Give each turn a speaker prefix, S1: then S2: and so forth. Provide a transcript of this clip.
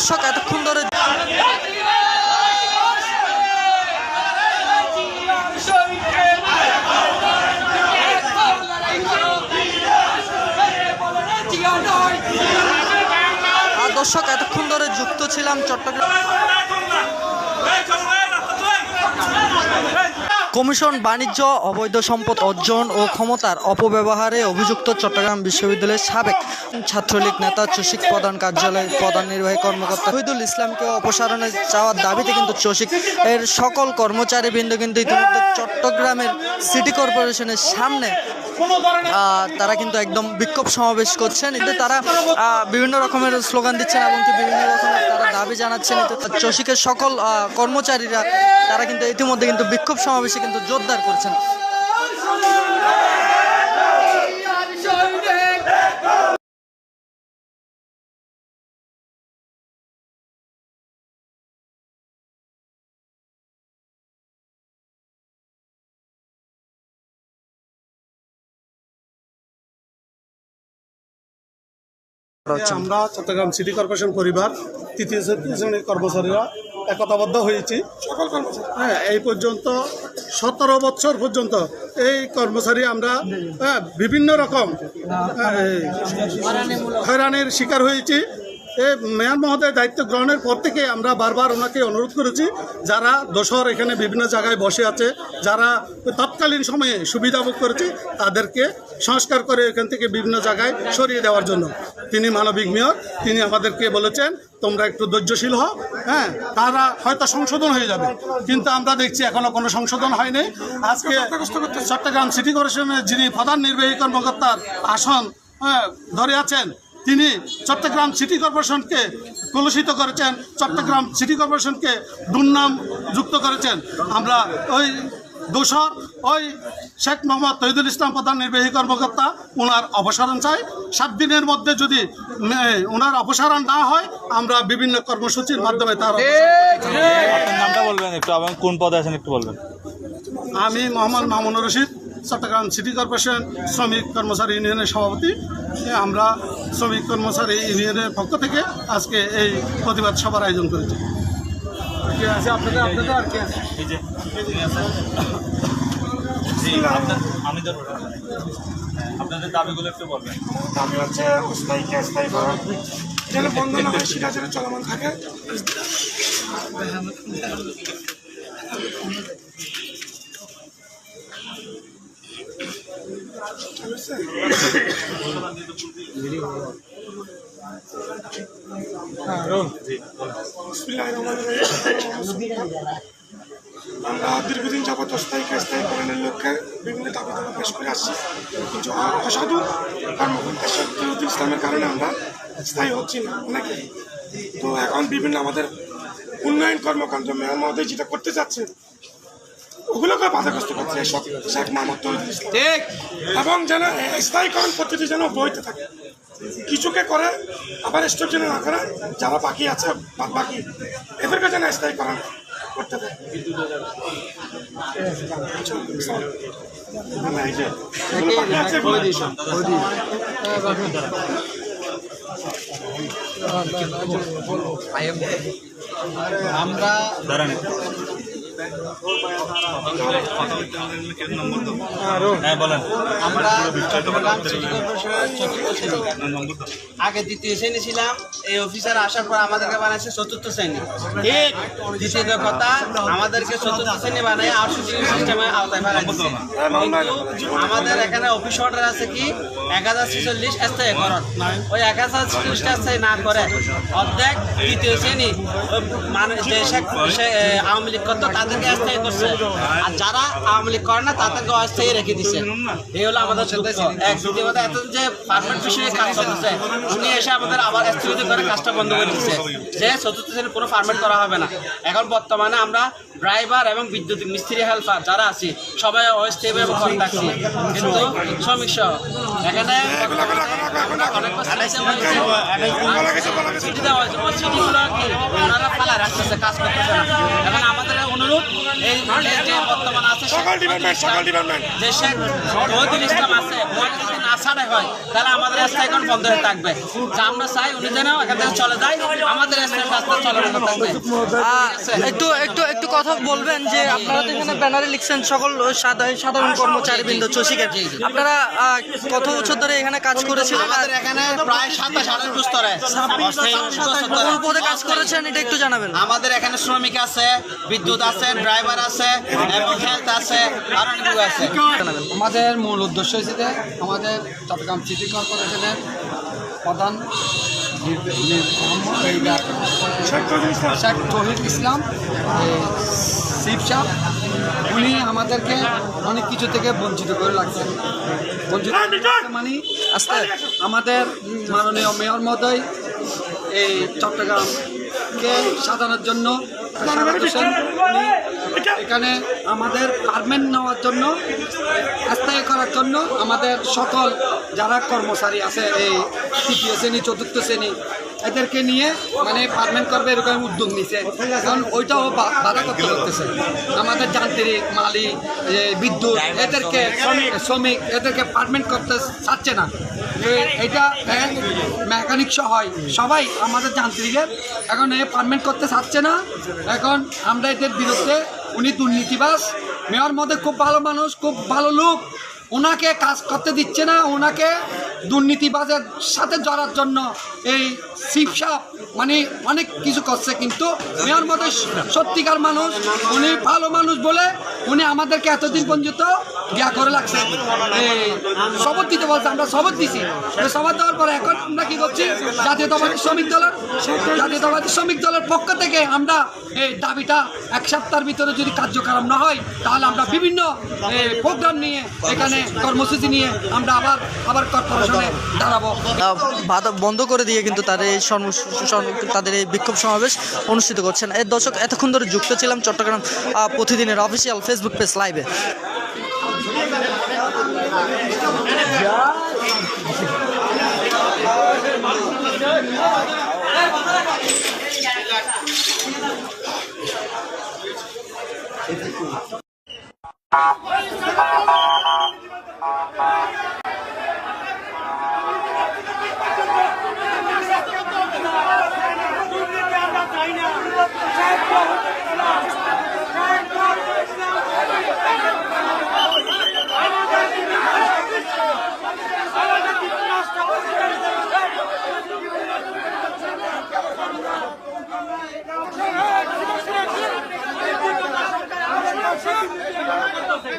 S1: দর্শক এতক্ষণ ধরে দর্শক এতক্ষণ ধরে যুক্ত ছিলাম চট্টগ্রাম কমিশন বাণিজ্য, অবৈধ সম্পদ অর্জন ও ক্ষমতার অপব্যবহারে অভিযুক্ত চট্টগ্রাম বিশ্ববিদ্যালয়ের সাবেক ছাত্রলীগ নেতা চসিক প্রধান কার্যালয়ের প্রধান নির্বাহী কর্মকর্তা শহীদুল ইসলামকে অপসারণে চাওয়ার দাবিতে কিন্তু চসিক এর সকল কর্মচারীবৃন্দ কিন্তু ইতিমধ্যে চট্টগ্রামের সিটি কর্পোরেশনের সামনে তারা কিন্তু একদম বিক্ষোভ সমাবেশ করছেন। এতে তারা বিভিন্ন রকমের স্লোগান দিচ্ছেন এবং কি বিভিন্ন রকমের তারা দাবি জানাচ্ছেন। এতে চসিকের সকল কর্মচারীরা, তারা কিন্তু ইতিমধ্যে কিন্তু বিক্ষোভ সমাবেশে কিন্তু জোরদার করছেন।
S2: আমরা চট্টগ্রাম সিটি কর্পোরেশন পরিবার তৃতীয় শ্রেণির কর্মচারীরা একতাবদ্ধ হয়েছি। সকল কর্মচারী। হ্যাঁ এই পর্যন্ত সতেরো বছর পর্যন্ত এই কর্মচারী আমরা হ্যাঁ, বিভিন্ন রকম হ্যাঁ, হয়রানির শিকার হয়েছি। মেয়র মহোদয় দায়িত্ব গ্রহণের পর থেকে আমরা বারবার ওনাকে অনুরোধ করেছি যারা দোসর এখানে বিভিন্ন জায়গায় বসে আছে যারা তৎকালীন সময়ে সুবিধা ভোগ করেছে তাদেরকে সংস্কার করে এখান থেকে বিভিন্ন জায়গায় সরিয়ে দেওয়ার জন্য। তিনি মানবিক মেয়র তিনি আমাদেরকে বলেছেন তোমরা একটু ধৈর্যশীল হও হ্যাঁ তারা হয়তো সংশোধন হয়ে যাবে কিন্তু আমরা দেখছি এখনও কোনো সংশোধন হয়নি আজকে চট্টগ্রাম সিটি কর্পোরেশনের যিনি প্রধান নির্বাহী কর্মকর্তার আসন হ্যাঁ, ধরে আছেন তিনি চট্টগ্রাম সিটি কর্পোরেশনকে কলুষিত করেছেন চট্টগ্রাম সিটি কর্পোরেশনকে দুর্নাম যুক্ত করেছেন। আমরা ওই দোষর ওই শেখ মোহাম্মদ তহিদুল ইসলাম প্রধান নির্বাহী কর্মকর্তা ওনার অপসারণ চাই। সাত দিনের মধ্যে যদি ওনার অপসারণ না হয় আমরা বিভিন্ন কর্মসূচির মাধ্যমে তার
S3: নামটা বলবেন একটু কোন পদে আছেন একটু বলবেন।
S2: আমি মোহাম্মদ মামুনুর রশিদ। চট্টগ্রাম সিটি কর্পোরেশন শ্রমিক কর্মচারী ইউনিয়নের সভাপতি। আমরা শ্রমিক কর্মচারী ইউনিয়নের পক্ষ থেকে আজকে এই প্রতিবাদ সভার আয়োজন করেছি।
S3: আপনাদের? দাবিগুলো একটু বলবেন।
S4: দাবি হচ্ছে অস্থায়ী কে স্থায়ী করা যেন বন্ধ না হয় সেটা যেন চলমান থাকে। আমরা দীর্ঘদিন যাবৎ অস্থায়ী স্থায়ী করণের লক্ষ্যে বিভিন্ন দাবি দাবা পেশ করে আসছি কিন্তু অসাধু কর্মকর্তা শহীদুল ইসলামের কারণে আমরা স্থায়ী হচ্ছি না। অনেকে তো এখন বিভিন্ন আমাদের উন্নয়ন কর্মকাণ্ড মেয়র মহোদয় যেটা করতে চাচ্ছে ওগুলোকে বাধাগ্রস্ত করছে শেখ তহিদুল ইসলাম এবং যেন স্থায়ীকরণ পদ্ধতি যেন বইতে থাকে। কিছুকে করে আবার স্টপ যেন না করে যারা বাকি আছে বাদ বাকি এদেরকে যেন স্থায়ীকরণ করতে দেয়। আমরা
S5: আগে দ্বিতীয় শ্রেণি ছিলাম, এই অফিসার আসার পর আমাদেরকে বানাইছে চতুর্থ শ্রেণি। ঠিক দ্বিতীয় কথা, আমাদেরকে চতুর্থ শ্রেণি বানাই আটশো সিস্টেমে আওতায় আমাদের এখানে অফিস অর্ডার আছে কি? ছেচল্লিশ স্থায়ীকরণ। ওই স্থায়ী না করে অর্ধেক তৃতীয় শ্রেণি মানে এ, আওয়ামী লীগ করতো তাদেরকে স্থায়ী করছে। আর যারা আওয়ামী লীগ করে না তাদেরকে অস্থায়ী রেখে দিছে। এই হলো আমাদের এক দ্বিতীয় কথা এত যে বিষয়ে কাজ উনি এসে আমাদের আবার স্থগিত করে কাজটা বন্ধ করে দিচ্ছে যে চতুর্থ শ্রেণি কোনো পারমানেন্ট করা হবে না। এখন বর্তমানে আমরা ড্রাইভার এবং বিদ্যুৎ মিস্ত্রি হেল্পার যারা আছি সবাই অস্থায়ী এবং ঘর থাকছি। কিন্তু শ্রমিক সহ এখানে ওনারা ফালা রাখতেছে কাজ করতেছে না। এখন আমাদের অনুরোধ এই যে বর্তমান আছে
S4: সকল ডিপার্টমেন্ট সকল ডিপার্টমেন্ট
S5: যে শেখ ইসলাম আছে ছাড়া হয়। তাহলে আমাদের রাস্তা এখন বন্ধ হয়ে থাকবে। যা আমরা চাই উনি যেন এখান থেকে চলে যায়। আমাদের রাস্তা চলানো থাকবে।
S1: একটু একটু একটু কথা বলবেন যে আপনারা তো এখানে ব্যানারে লিখছেন সকল সাধারণ কর্মচারী বৃন্দ চষিকের আপনারা কত বছর ধরে এখানে কাজ করেছিলেন?
S5: আমাদের এখানে প্রায় সাতাশ আঠাশ বছর ধরে।
S1: কোন পদে কাজ করেছেন? এটা একটু জানাবেন।
S5: আমাদের এখানে শ্রমিক আছে বিদ্যুৎ আছে ড্রাইভার আছে এবং হেলথ আছে আরও অনেক আছে।
S6: আমাদের মূল উদ্দেশ্য হয়েছে আমাদের চট্টগ্রাম সিটি কর্পোরেশনের প্রধান শেখ তহিদ ইসলাম শিব সাহ। উনি আমাদেরকে অনেক কিছু থেকে বঞ্চিত করে রাখছেন। বঞ্চিত রাখছে মানে
S1: আস্তে
S6: আমাদের মাননীয় মেয়র মহোদয় এই চট্টগ্রামকে সাজানোর জন্য এখানে আমাদের পারমেন্ট নেওয়ার জন্য, স্থায়ী করার জন্য আমাদের সকল যারা কর্মচারী আছে, এই তৃতীয় শ্রেণি, চতুর্থ শ্রেণি এদেরকে নিয়ে মানে পারমেন্ট করবে এরকম উদ্যোগ নিছে। কারণ ওইটাও বাধা করতে করতেছে আমাদের যান্ত্রিক মালিক এ, বিদ্যুৎ এদেরকে শ্রমিক এদেরকে পারমেন্ট করতে চাচ্ছে না। এটা মেকানিক হয়। সবাই আমাদের যান্ত্রিকের এখন এ পারমেন্ট করতে চাচ্ছে না। এখন আমরা এদের বিরুদ্ধে উনি দুর্নীতিবাস মেয়র মধ্যে খুব ভালো মানুষ খুব ভালো লোক। ওনাকে কাজ করতে দিচ্ছে না, ওনাকে দুর্নীতিবাজের সাথে জড়ার জন্য এই শিবসাপ মানে অনেক কিছু করছে কিন্তু, মেয়র মধ্যে সত্যিকার মানুষ, উনি ভালো মানুষ বলে উনি আমাদেরকে এতদিন পর্যন্ত গিয়া করে লাগছে। শপথ দিতে বলছে, আমরা শপথ দিছি। শপথ দেওয়ার পরে এখন আমরা কি করছি? জাতীয়তাবাদী শ্রমিক দলের জাতীয়তাবাদী শ্রমিক দলের পক্ষ থেকে আমরা এই দাবিটা এক সপ্তাহের ভিতরে যদি কার্যক্রম না হয়, তাহলে আমরা বিভিন্ন প্রোগ্রাম নিয়ে, এখানে কর্মসূচি নিয়ে আমরা আবার আবার কর্পোরেশনে দাঁড়াবো।
S1: বন্ধ করে দিয়ে কিন্তু তাদের এই তাদের এই বিক্ষোভ সমাবেশ অনুষ্ঠিত করছেন। এর দর্শক, এতক্ষণ ধরে যুক্ত ছিলাম চট্টগ্রাম প্রতিদিনের অফিসিয়াল ফেসবুক পেজ লাইভে।
S4: করতেছে